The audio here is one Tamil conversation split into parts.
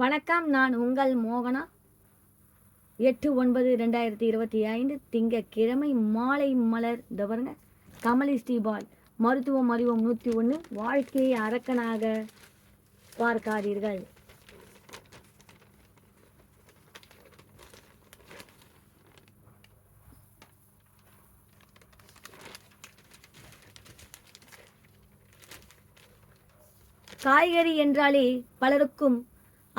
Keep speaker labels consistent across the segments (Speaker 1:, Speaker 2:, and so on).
Speaker 1: வணக்கம் நான் உங்கள் மோகனா? எட்டு ஒன்பது ரெண்டாயிரத்தி இருபத்தி ஐந்து திங்கக்கிழமை மாலை மலர் தவறுங்க கமலி ஸ்ரீபால் மருத்துவம் அறிவம் நூற்றி ஒன்று வாழ்க்கையை அரக்கனாக பார்க்காதீர்கள். காய்கறி என்றாலே பலருக்கும்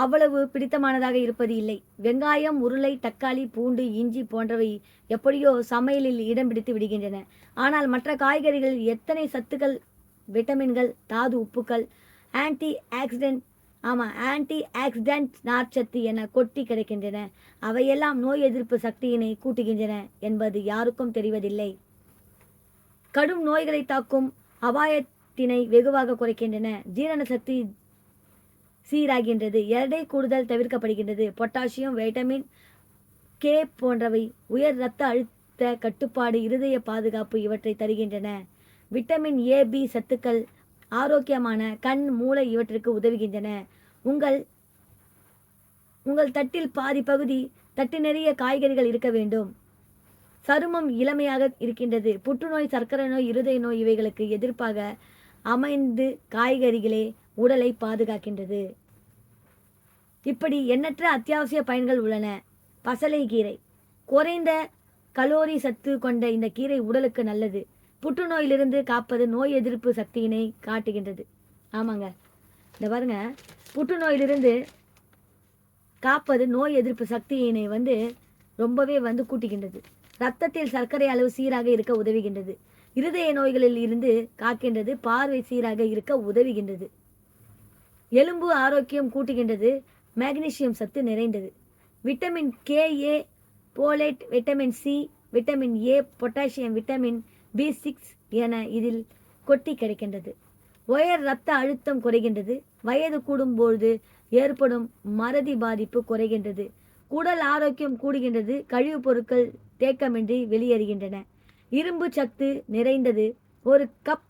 Speaker 1: அவ்வளவு பிடித்தமானதாக இருப்பது இல்லை. வெங்காயம் உருளை தக்காளி பூண்டு இஞ்சி போன்றவை எப்படியோ சமையலில் இடம் பிடித்து விடுகின்றன. ஆனால் மற்ற காய்கறிகள் எத்தனை சத்துக்கள் விட்டமின்கள் தாது உப்புக்கள் ஆன்டி ஆக்சிடென்ட் ஆமாம் ஆன்டி ஆக்சிடென்ட் நார்ச்சத்து என கொட்டி கிடைக்கின்றன. அவையெல்லாம் நோய் எதிர்ப்பு சக்தியினை கூட்டுகின்றன என்பது யாருக்கும் தெரிவதில்லை. கடும் நோய்களை தாக்கும் அபாயத்தினை வெகுவாக குறைக்கின்றன. ஜீரண சக்தி சீராகின்றது. எடை கூடுதல் தவிர்க்கப்படுகின்றது. பொட்டாசியம் வைட்டமின் கே போன்றவை உயர் இரத்த அழுத்த கட்டுப்பாடு இருதய பாதுகாப்பு இவற்றை தருகின்றன. விட்டமின் ஏ பி சத்துக்கள் ஆரோக்கியமான கண் மூளை இவற்றிற்கு உதவுகின்றன. உங்கள் உங்கள் தட்டில் பாதி பகுதி தட்டு நிறைய காய்கறிகள் இருக்க வேண்டும். சருமம் இளமையாக இருக்கின்றது. புற்றுநோய் சர்க்கரை நோய் இருதய நோய் இவைகளுக்கு எதிர்ப்பாக அமைந்து காய்கறிகளே உடலை பாதுகாக்கின்றது. இப்படி எண்ணற்ற அத்தியாவசிய பயன்கள் உள்ளன. பசலை கீரை. குறைந்த கலோரி சத்து கொண்ட இந்த கீரை உடலுக்கு நல்லது. புற்றுநோயிலிருந்து காப்பது நோய் எதிர்ப்பு சக்தியினை காட்டுகின்றது. ஆமாங்க. இந்த பாருங்க. புற்றுநோயிலிருந்து காப்பது நோய் எதிர்ப்பு சக்தியினை வந்து ரொம்பவே வந்து கூட்டுகின்றது. ரத்தத்தில் சர்க்கரை அளவு சீராக இருக்க உதவுகின்றது. இருதய நோய்களில் இருந்து காக்கின்றது. பார்வை சீராக இருக்க உதவுகின்றது. எலும்பு ஆரோக்கியம் கூட்டுகின்றது. மேக்னீசியம் சத்து நிறைந்தது. Vitamin K A folate vitamin C vitamin A potassium vitamin B six என இதில் கொட்டி கிடைக்கின்றது. உயர் இரத்த அழுத்தம் குறைகின்றது. வயது கூடும்போது ஏற்படும் மறதி பாதிப்பு குறைகின்றது. குடல் ஆரோக்கியம் கூடுகின்றது. கழிவுப் பொருட்கள் தேக்கமின்றி வெளியேறுகின்றன. இரும்பு சத்து நிறைந்தது. ஒரு கப்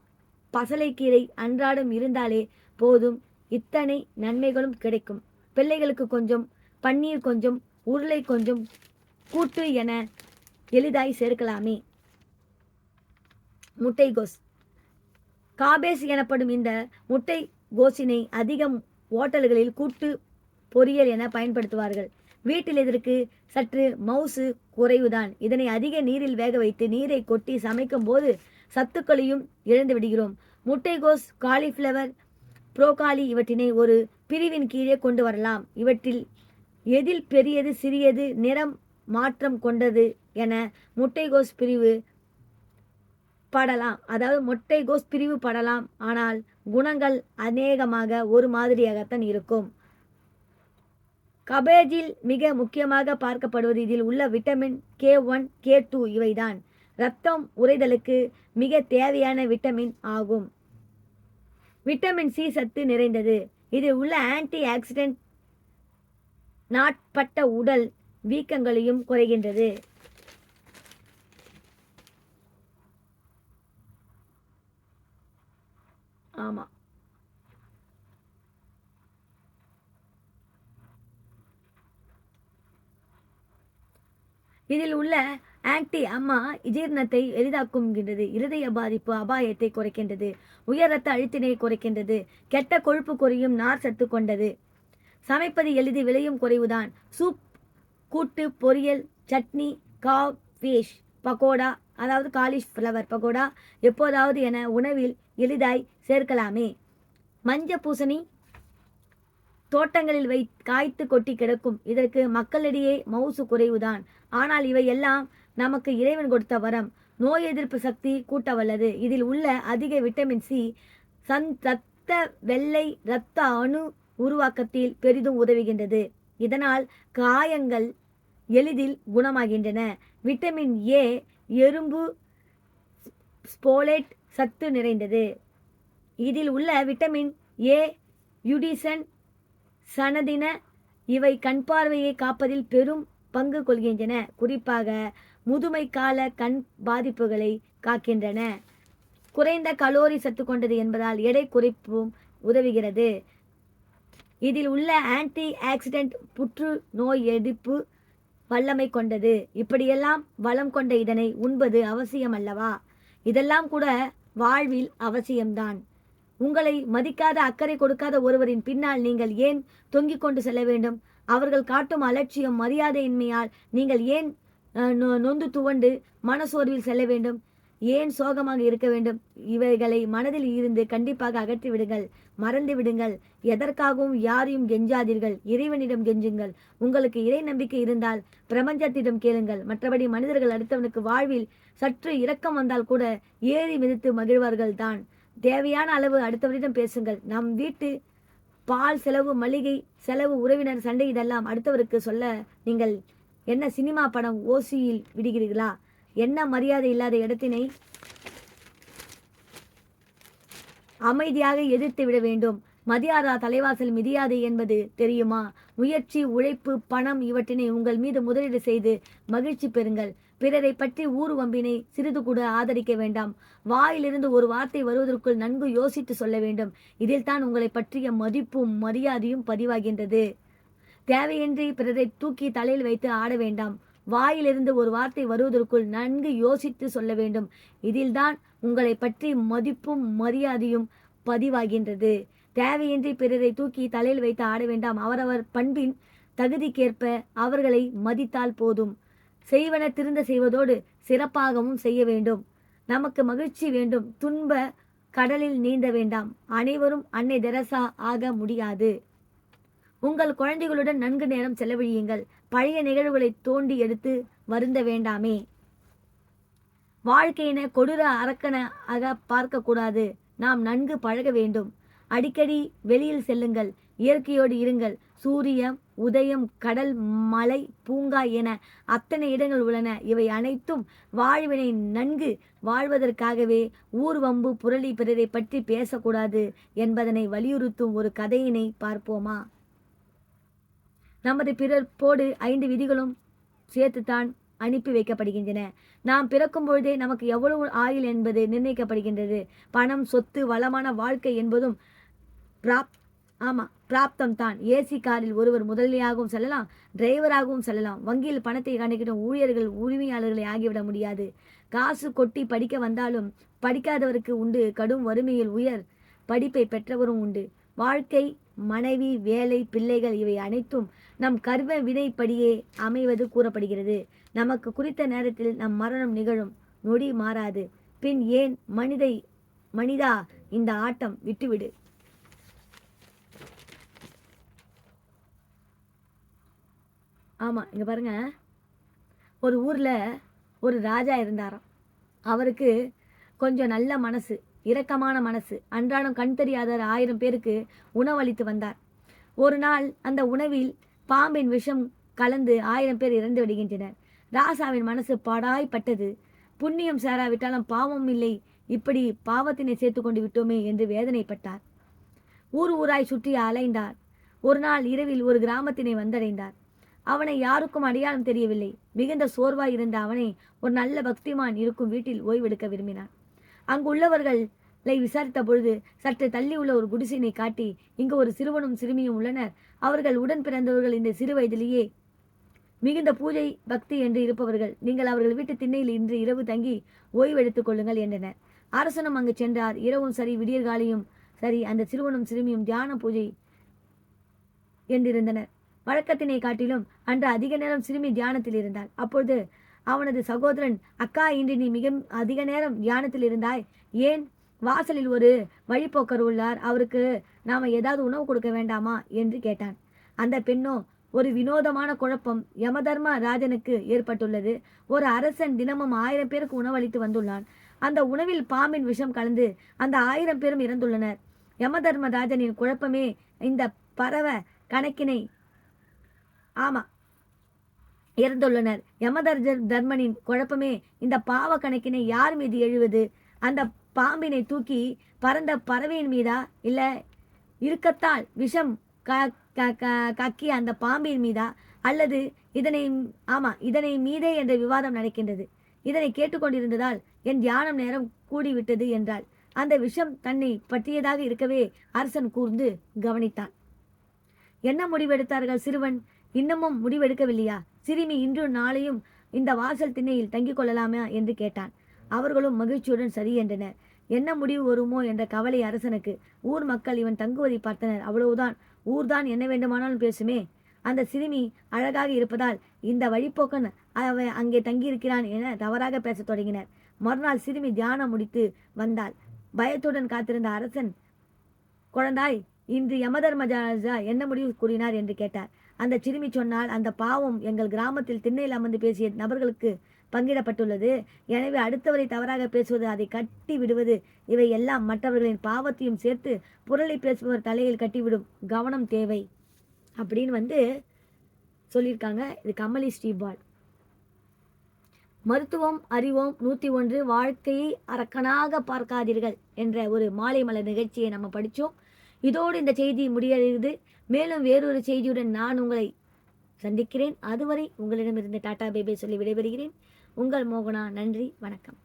Speaker 1: பசலைக்கீரை அன்றாடம் இருந்தாலே போதும். இத்தனை நன்மைகளும் கிடைக்கும். பிள்ளைகளுக்கு கொஞ்சம் பன்னீர் கொஞ்சம் உருளை கொஞ்சம் கூட்டு என எளிதாய் சேர்க்கலாமே. முட்டை கோஸ் காபேஸ் எனப்படும் இந்த முட்டை கோஸினை அதிகம் ஓட்டல்களில் கூட்டு பொரியல் என பயன்படுத்துவார்கள். வீட்டில் இதற்கு சற்று மவுசு குறைவுதான். இதனை அதிக நீரில் வேக வைத்து நீரை கொட்டி சமைக்கும் போது சத்துக்களையும் இழந்து விடுகிறோம். முட்டைகோஸ் காலிஃப்ளவர் புரோகாலி இவற்றினை ஒரு பிரிவின் கீழே கொண்டு வரலாம். இவற்றில் எதில் பெரியது சிறியது நிறம் மாற்றம் கொண்டது என முட்டைகோஸ் பிரிவு படலாம். அதாவது முட்டைகோஸ் பிரிவு படலாம். ஆனால் குணங்கள் அநேகமாக ஒரு மாதிரியாகத்தான் இருக்கும். கபேஜில் மிக முக்கியமாக பார்க்கப்படுவது இதில் உள்ள vitamin K one K two இவைதான். இரத்தம் உறைதலுக்கு மிக தேவையான விட்டமின் ஆகும். விட்டமின் சி சத்து நிறைந்தது. இதில் உள்ள ஆன்டி ஆக்சிடென்ட் நாட்பட்ட உடல் வீக்கங்களையும் குறைகின்றது. ஆமாம் இதில் உள்ள ஆன்டி அம்மா ஜீர்ணத்தை எளிதாக்குகின்றது. இருதய பாதிப்பு அபாயத்தை குறைக்கின்றது. உயர் ரத்த அழுத்தினை குறைக்கின்றது. கெட்ட கொழுப்பு குறையும் நார் சத்து கொண்டது. சமைப்பது எளிது விலையும் குறைவுதான். சூப் கூட்டு பொரியல் சட்னி காவ் ஃபிஷ் பக்கோடா அதாவது காலிஷ் ஃப்ளவர் பக்கோடா எப்போதாவது என உணவில் எளிதாய் சேர்க்கலாமே. மஞ்ச பூசணி தோட்டங்களில் வை காய்த்து கொட்டி கிடக்கும். இதற்கு மக்களிடையே மவுசு குறைவுதான். ஆனால் இவை எல்லாம் நமக்கு இறைவன் கொடுத்த வரம். நோய் எதிர்ப்பு சக்தி கூட்ட வல்லது இதில் உள்ள அதிக விட்டமின் சி சன் ரத்த வெள்ளை இரத்த அணு உருவாக்கத்தில் பெரிதும் உதவுகின்றது. இதனால் காயங்கள் எளிதில் குணமாகின்றன. விட்டமின் ஏ எறும்பு ஸ்போலேட் சத்து நிறைந்தது. இதில் உள்ள விட்டமின் ஏ யுடிசன் சனதின இவை கண் பார்வையை காப்பதில் பெரும் பங்கு கொள்கின்றன. குறிப்பாக முதுமை கால கண் பாதிப்புகளை காக்கின்றன. குறைந்த கலோரி சத்து கொண்டது என்பதால் எடை குறைப்பும் உதவுகிறது. இதில் உள்ள ஆன்டி ஆக்சிடென்ட் புற்று நோய் எதிர்ப்பு வல்லமை கொண்டது. இப்படியெல்லாம் வளம் கொண்ட இதனை உண்பது அவசியம் அல்லவா இதெல்லாம் கூட வாழ்வில் அவசியம்தான். உங்களை மதிக்காத அக்கறை கொடுக்காத ஒருவரின் பின்னால் நீங்கள் ஏன் தொங்கிக் கொண்டு செல்ல வேண்டும்? அவர்கள் காட்டும் அலட்சியம் மரியாதையின்மையால் நீங்கள் ஏன் அஹ், நொந்து துவண்டு மனசோர்வில் செல்ல வேண்டும்? ஏன் சோகமாக இருக்க வேண்டும்? இவைகளை மனதில் இருந்து கண்டிப்பாக அகற்றி விடுங்கள் மறந்து விடுங்கள். எதற்காகவும் யாரையும் கெஞ்சாதீர்கள். இறைவனிடம் கெஞ்சுங்கள். உங்களுக்கு இறை நம்பிக்கை இருந்தால் பிரபஞ்சத்திடம் கேளுங்கள். மற்றபடி மனிதர்கள் அடுத்தவனுக்கு வாழ்வில் சற்று இரக்கம் வந்தால் கூட ஏறி மிதித்து மகிழ்வார்கள் தான் தேவையான அளவு அடுத்தவரிடம் பேசுங்கள். நம் வீட்டு பால் செலவு மளிகை செலவு உறவினர் சண்டை இதெல்லாம் அடுத்தவருக்கு சொல்ல நீங்கள் என்ன சினிமா படம் ஓசியில் விடுகிறீர்களா? என்ன மரியாதை இல்லாத இடத்தினை அமைதியாக எதிர்த்து விட வேண்டும். மதியாரா தலைவாசல் மிதியாது என்பது தெரியுமா? முயற்சி உழைப்பு பணம் இவற்றினை உங்கள் மீது முதலீடு செய்து மகிழ்ச்சி பெறுங்கள். பிறரை பற்றி ஊர் வம்பினை சிறிது கூட ஆதரிக்க வேண்டாம். வாயிலிருந்து ஒரு வார்த்தை வருவதற்குள் நன்கு யோசித்து சொல்ல வேண்டும். இதில் தான் உங்களை பற்றிய மதிப்பும் மரியாதையும் பதிவாகின்றது. தேவையின்றி பிறரை தூக்கி தலையில் வைத்து ஆட வேண்டாம். வாயிலிருந்து ஒரு வார்த்தை வருவதற்குள் நன்கு யோசித்து சொல்ல வேண்டும். இதில்தான் உங்களை பற்றி மதிப்பும் மரியாதையும் பதிவாகின்றது. தேவையின்றி பிறரை தூக்கி தலையில் வைத்து ஆட வேண்டாம். அவரவர் பண்பின் தகுதிக்கேற்ப அவர்களை மதித்தால் போதும். செய்வன திருந்த செய்வதோடு சிறப்பாகவும் செய்ய வேண்டும். நமக்கு மகிழ்ச்சி வேண்டும். துன்ப கடலில் நீந்த வேண்டாம். அனைவரும் அன்னை தெரசா ஆக முடியாது. உங்கள் குழந்தைகளுடன் நன்கு நேரம் செலவழியுங்கள். பழைய நிகழ்வுகளை தோண்டி எடுத்து வருந்த வேண்டாமே. வாழ்க்கையின கொடூர அரக்கன ஆக பார்க்கக்கூடாது. நாம் நன்கு பழக வேண்டும். அடிக்கடி வெளியில் செல்லுங்கள். இயற்கையோடு இருங்கள். சூரியன் உதயம் கடல் மலை பூங்கா என அத்தனை இடங்கள் உள்ளன. இவை அனைத்தும் வாழ்வினை நன்கு வாழ்வதற்காகவே ஊர்வம்பு புரளி பிறரை பற்றி பேசக்கூடாது என்பதனை வலியுறுத்தும் ஒரு கதையினை பார்ப்போமா? நமது பிறப்போடு ஐந்து விதிகளும் சேர்த்துத்தான் அனுப்பி வைக்கப்படுகின்றன. நாம் பிறக்கும் பொழுதே நமக்கு எவ்வளவு ஆயுள் என்பது நிர்ணயிக்கப்படுகின்றது. பணம் சொத்து வளமான வாழ்க்கை என்பதும் பிராப் ஆமாம் பிராப்தம் தான். ஏசி காரில் ஒருவர் முதலியாகவும் செல்லலாம் டிரைவராகவும் செல்லலாம். வங்கியில் பணத்தை கணக்கிடும் ஊழியர்கள் உரிமையாளர்களை ஆகிவிட முடியாது. காசு கொட்டி படிக்க வந்தாலும் படிக்காதவருக்கு உண்டு கடும் வறுமையில் உயர் படிப்பை பெற்றவரும் உண்டு. வாழ்க்கை மனைவி வேலை பிள்ளைகள் இவை அனைத்தும் நம் கர்ம வினைப்படியே அமைவது கூறப்படுகிறது. நமக்கு குறித்த நேரத்தில் நம் மரணம் நிகழும் நொடி மாறாது. பின் ஏன் மனிதை மனிதா இந்த ஆட்டம் விட்டுவிடு. ஆமாம் இங்கே பாருங்க. ஒரு ஊரில் ஒரு ராஜா இருந்தாராம். அவருக்கு கொஞ்சம் நல்ல மனசு இரக்கமான மனசு அன்றாடம் கண் தெரியாத ஆயிரம் பேருக்கு உணவளித்து வந்தார். ஒரு நாள் அந்த உணவில் பாம்பின் விஷம் கலந்து ஆயிரம் பேர் இறந்து விடுகின்றனர். ராசாவின் மனசு பாடாய்ப்பட்டது. புண்ணியம் சேராவிட்டாலும் பாவம் இல்லை. இப்படி பாவத்தினை சேர்த்து கொண்டு விட்டோமே என்று வேதனைப்பட்டார். ஊர் ஊராய் சுற்றி அலைந்தார். ஒரு நாள் இரவில் ஒரு கிராமத்தினை வந்தடைந்தார். அவனை யாருக்கும் அடையாளம் தெரியவில்லை. மிகுந்த சோர்வாய் இருந்த அவனை ஒரு நல்ல பக்திமான் இருக்கும் வீட்டில் ஓய்வெடுக்க விரும்பினான். அங்கு உள்ளவர்களை விசாரித்த பொழுது சற்று தள்ளி உள்ள ஒரு குடிசினை காட்டி இங்கு ஒரு சிறுவனும் சிறுமியும் உள்ளனர். அவர்கள் உடன் பிறந்தவர்கள் இந்த சிறு வயதிலேயே மிகுந்த பூஜை பக்தி என்று இருப்பவர்கள். நீங்கள் அவர்கள் வீட்டு திண்ணையில் இன்று இரவு தங்கி ஓய்வெடுத்துக் கொள்ளுங்கள் என்றனர். அரசனும் அங்கு சென்றார். இரவும் சரி விடியற்காலையும் சரி அந்த சிறுவனும் சிறுமியும் தியான பூஜை என்றிருந்தனர். வழக்கத்தினை காட்டிலும் அன்று அதிக நேரம் சிறுமி தியானத்தில் இருந்தாள். அப்பொழுது அவனது சகோதரன் அக்கா இன்று நீ மிக அதிக நேரம் தியானத்தில் இருந்தாய். ஏன்? வாசலில் ஒரு வழிப்போக்கர் உள்ளார். அவருக்கு நாம் ஏதாவது உணவு கொடுக்க வேண்டாமா? என்று கேட்டான். அந்த பெண்ணோ ஒரு வினோதமான குழப்பம் யமதர்ம ராஜனுக்கு ஏற்பட்டுள்ளது. ஒரு அரசன் தினமும் ஆயிரம் பேருக்கு உணவளித்து வந்துள்ளான். அந்த உணவில் பாம்பின் விஷம் கலந்து அந்த ஆயிரம் பேரும் இறந்துள்ளனர். யமதர்ம ராஜனின் குழப்பமே இந்த பறவை கணக்கினை ஆமாம் இறந்துள்ளனர். யமதர்ஜர் தர்மனின் குழப்பமே இந்த பாவ கணக்கினை யார் மீது எழுவது? அந்த பாம்பினை தூக்கி பறந்த பறவையின் மீதா? இல்ல இருக்கத்தால் விஷம் க- க- க- கக்கிய அந்த பாம்பின் மீதா? அல்லது இதனை ஆமா இதனை மீதே என்ற விவாதம் நடக்கின்றது. இதனை கேட்டுக்கொண்டிருந்ததால் என் தியானம் நேரம் கூடிவிட்டது என்றாள். அந்த விஷம் தன்னை பற்றியதாக இருக்கவே அரசன் கூர்ந்து கவனித்தான். என்ன முடிவெடுத்தார்கள் சிறுவன்? இன்னமும் முடிவெடுக்கவில்லையா? சிறுமி இன்றும் நாளையும் இந்த வாசல் திண்ணையில் தங்கிக் கொள்ளலாமா? என்று கேட்டான். அவர்களும் மகிழ்ச்சியுடன் சரி என்றனர். என்ன முடிவு வருமோ என்ற கவலை அரசனுக்கு. ஊர் மக்கள் இவன் தங்குவதை பார்த்தனர். அவ்வளவுதான். ஊர்தான் என்ன வேண்டுமானாலும் பேசுமே. அந்த சிறுமி அழகாக இருப்பதால் இந்த வழிப்போக்கன் அவன் அங்கே தங்கியிருக்கிறான் என தவறாக பேசத் தொடங்கினர். மறுநாள் சிறுமி தியானம் முடித்து வந்தாள். பயத்துடன் காத்திருந்த அரசன் குழந்தாய் இன்று யமதர்மஜா என்ன முடிவு கூறினார்? என்று கேட்டார். அந்த சிறுமி சொன்னால் அந்த பாவம் எங்கள் கிராமத்தில் திண்ணையில் அமர்ந்து பேசிய நபர்களுக்கு பங்கிடப்பட்டுள்ளது. எனவே அடுத்தவரை தவறாக பேசுவது அதை கட்டி விடுவது இவை எல்லாம் மற்றவர்களின் பாவத்தையும் சேர்த்து புரளி பேசுபவர் தலையில் கட்டிவிடும் கவனம் தேவை. அப்படின்னு வந்து சொல்லியிருக்காங்க இது கமலி ஸ்ரீபால். மருத்துவம் அறிவோம் நூற்றி ஒன்று வாழ்க்கையை அரக்கனாக பார்க்காதீர்கள் என்ற ஒரு மாலை மலர் நிகழ்ச்சியை நம்ம படித்தோம். இதோடு இந்த செய்தி முடியறது மேலும் வேறொரு செய்தியுடன் நான் உங்களை சந்திக்கிறேன். அதுவரை உங்களிடமிருந்து டாடா பேபே சொல்லி விடைபெறுகிறேன். உங்கள் மோகனா நன்றி வணக்கம்.